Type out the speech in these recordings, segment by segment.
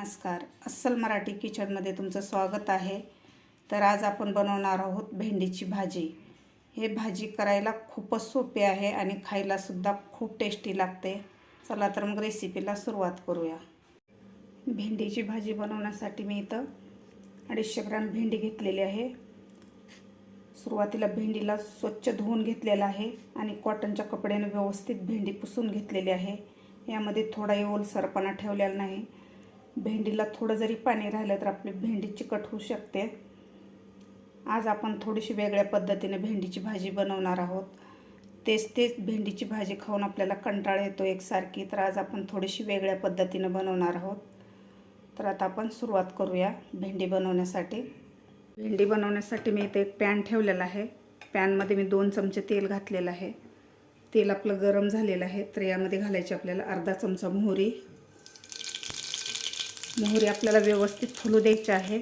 नमस्कार. अस्सल मराठी किचनमध्ये तुमचं स्वागत आहे. तर आज आपण बनवणार आहोत भेंडीची भाजी. हे भाजी करायला खूपच सोपी आहे आणि खायलासुद्धा खूप टेस्टी लागते. चला तर मग रेसिपीला सुरुवात करूया. भेंडीची भाजी बनवण्यासाठी मी इथं अडीचशे ग्राम भेंडी घेतलेली आहे. सुरुवातीला भेंडीला स्वच्छ धुवून घेतलेलं आहे आणि कॉटनच्या कपड्याने व्यवस्थित भेंडी पुसून घेतलेली आहे. यामध्ये थोडाही ओलसरपणा ठेवलेला नाही. भेंडीला थोडं जरी पाणी राहिलं तर आपली भेंडी चिकट होऊ शकते. आज आपण थोडीशी वेगळ्या पद्धतीने भेंडीची भाजी बनवणार आहोत. तेच तेच भेंडीची भाजी खाऊन आपल्याला कंटाळा येतो एकसारखी. तर आज आपण थोडीशी वेगळ्या पद्धतीने बनवणार आहोत. तर आता आपण सुरुवात करूया भेंडी बनवण्यासाठी. भेंडी बनवण्यासाठी मी इथे एक पॅन ठेवलेला आहे. पॅनमध्ये मी दोन चमचे तेल घातलेलं आहे. तेल आपलं गरम झालेलं आहे. तर यामध्ये घालायची आपल्याला अर्धा चमचा मोहरी. मोहरी आपल्याला व्यवस्थित फुलू द्यायची आहे.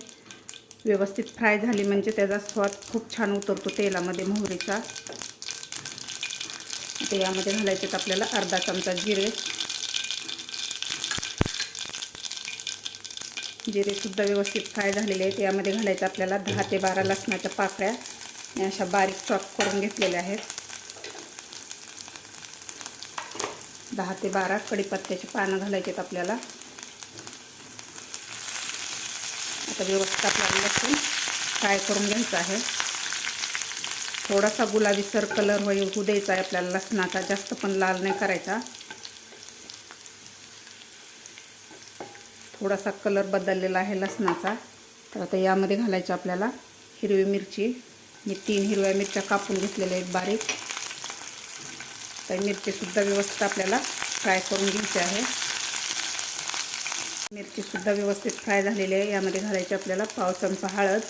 व्यवस्थित फ्राय झाली म्हणजे त्याचा स्वाद खूप छान उतरतो तेलामध्ये मोहरीचा. ते यामध्ये घालायचे आपल्याला अर्धा चमचा जिरे. जिरेसुद्धा व्यवस्थित फ्राय झालेले आहेत. यामध्ये घालायचं आपल्याला दहा ते बारा लसणाच्या पाकळ्या. अशा बारीक चॉप करून घेतलेल्या आहेत. दहा ते बारा कढीपत्त्याची पानं घालायचे आहेत आपल्याला. आता व्यवस्थित आपल्याला लसूण फ्राय करून घ्यायचं आहे. थोडासा गुलाबीसर कलर होई होऊ द्यायचा आहे आपल्याला लसणाचा जास्त पण लाल नाही करायचा. थोडासा कलर बदललेला आहे लसणाचा. तर आता यामध्ये घालायचं आपल्याला हिरवी मिरची. मी तीन हिरव्या मिरच्या कापून घेतलेल्या आहेत बारीक. तर मिरचीसुद्धा व्यवस्थित आपल्याला फ्राय करून घ्यायची आहे. मिरचीसुद्धा व्यवस्थित फ्राय झालेली आहे. यामध्ये घालायची आपल्याला पाव चमचा हळद.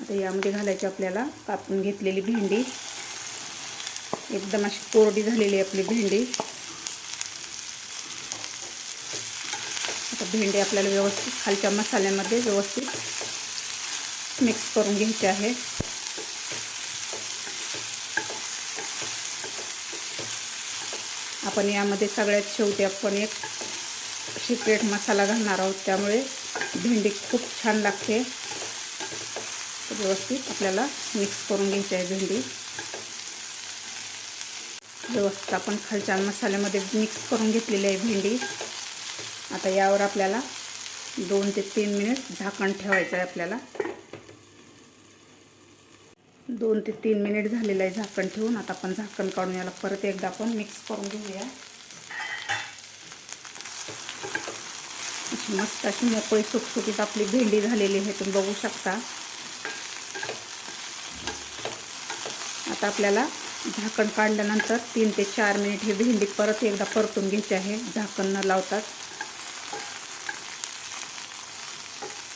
आता यामध्ये घालायची आपल्याला कापून घेतलेली भेंडी. एकदम अशी कोरडी झालेली आहे आपली भेंडी. आता भेंडी आपल्याला व्यवस्थित खालच्या मसाल्यामध्ये व्यवस्थित मिक्स करून घ्यायची आहे. आपण यामध्ये सगळ्यात शेवटी आपण एक सिक्रेट मसाला घालणार आहोत. त्यामुळे भेंडी खूप छान लागते. व्यवस्थित आपल्याला मिक्स करून घ्यायची आहे भेंडी. व्यवस्थित आपण खालच्या मसाल्यामध्ये मिक्स करून घेतलेली आहे भेंडी. आता यावर आपल्याला दोन ते तीन मिनिट झाकण ठेवायचं आहे आपल्याला. दोन ते तीन मिनिट झालेलं आहे झाकण ठेवून. आता आपण झाकण काढून याला परत एकदा आपण मिक्स करून घेऊया. अशी मस्त अशी मोकळी सुटसुटीत आपली भेंडी झालेली आहे तुम्ही बघू शकता. आता आपल्याला झाकण काढल्यानंतर तीन ते चार मिनिट ही भेंडी परत एकदा परतून घ्यायची आहे. झाकण न लावतात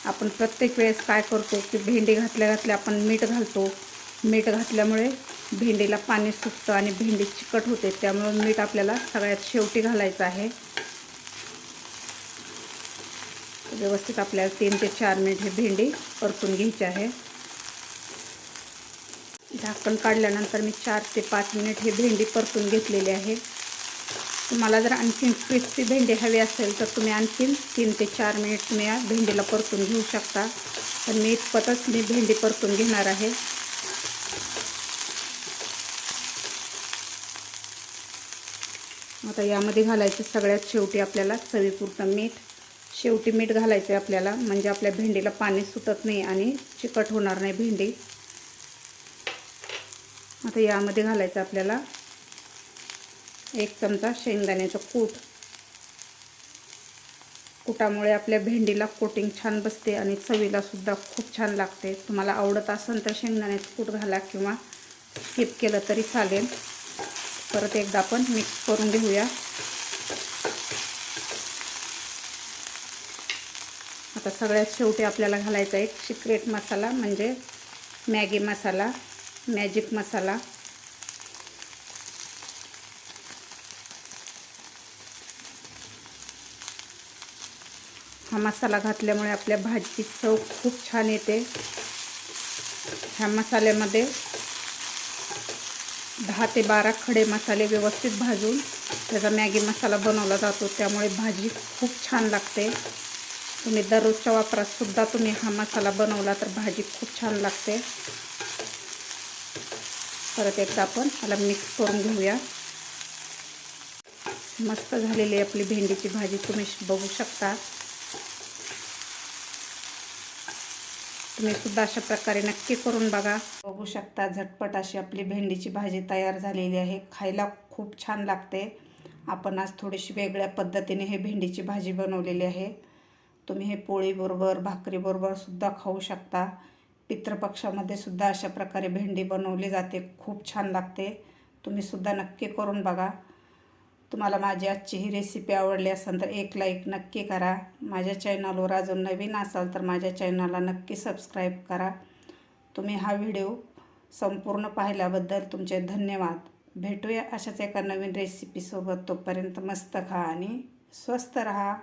आपण प्रत्येक वेळेस काय करतो की भेंडी घातल्या घातल्या आपण मीठ घालतो. मीठ घातल्यामुळे भेंडीला पाणी सुटतं आणि भेंडी चिकट होते. त्यामुळे मीठ आपल्याला सगळ्यात शेवटी घालायचं आहे. व्यवस्थित आपल्याला तीन ते चार मिनिट हे भेंडी परतून घ्यायची आहे. झाकण काढल्यानंतर मी चार ते पाच मिनिट हे भेंडी परतून घेतलेली आहे. तुम्हाला जर आणखीन क्रिस्पी भेंडी हवी असेल तर तुम्ही आणखीन तीन ते चार मिनिट तुम्ही या भेंडीला परतून घेऊ शकता. पण मी इतपतच मी भेंडी परतून घेणार आहे. आता यामध्ये घालायचं सगळ्यात शेवटी आपल्याला चवीपुरतं मीठ. शेवटी मीठ घालायचं आहे आपल्याला म्हणजे आपल्या भेंडीला पाणी सुटत नाही आणि चिकट होणार नाही भेंडी. आता यामध्ये घालायचं आपल्याला एक चमचा शेंगदाण्याचं कूट. कुटामुळे आपल्या भेंडीला कोटिंग छान बसते आणि चवीला सुद्धा खूप छान लागते. तुम्हाला आवडत असेल तर शेंगदाण्याचं कूट घाला किंवा स्किप केलं तरी चालेल. परत एकदा आपण मिक्स करून घेऊया. आता सगळ्यात शेवटी आपल्याला घालायचा एक सिक्रेट मसाला म्हणजे मॅगी मसाला मॅजिक मसाला हा मसाला घातल्यामुळे आपल्या भाजीची चव खूप छान येते. ह्या मसाल्यामध्ये दहा ते बारा खडे मसाले व्यवस्थित भाजून त्याचा मॅगी मसाला बनवला जातो. त्यामुळे भाजी खूप छान लागते. तुम्ही दररोजच्या वापरातसुद्धा तुम्ही हा मसाला बनवला तर भाजी खूप छान लागते. परत एकदा आपण त्याला मिक्स करून घेऊया. मस्त झालेली आपली भेंडीची भाजी तुम्ही बघू शकता. तुम्ही सुद्धा अशा प्रकारे नक्की करून बघा. बघू शकता झटपट अशी आपली भेंडीची भाजी तयार झालेली आहे. खायला खूप छान लागते. आपण आज थोडीशी वेगळ्या पद्धतीने हे भेंडीची भाजी बनवलेली आहे. तुम्ही हे पोळीबरोबर भाकरीबरोबर सुद्धा खाऊ शकता. पितृपक्षामध्ये सुद्धा अशा प्रकारे भेंडी बनवली जाते. खूप छान लागते. तुम्ही सुद्धा नक्की करून बघा. तुम्हाला माझी आजची ही रेसिपी आवडली असेल तर एक लाईक नक्की करा. माझ्या चॅनलवर अजून नवीन असाल तर माझ्या चॅनलला नक्की सबस्क्राईब करा. तुम्ही हा व्हिडिओ संपूर्ण पाहिल्याबद्दल तुमचे धन्यवाद. भेटूया अशाच एका नवीन रेसिपीसोबत तोपर्यंत मस्त खा आणि स्वस्त रहा.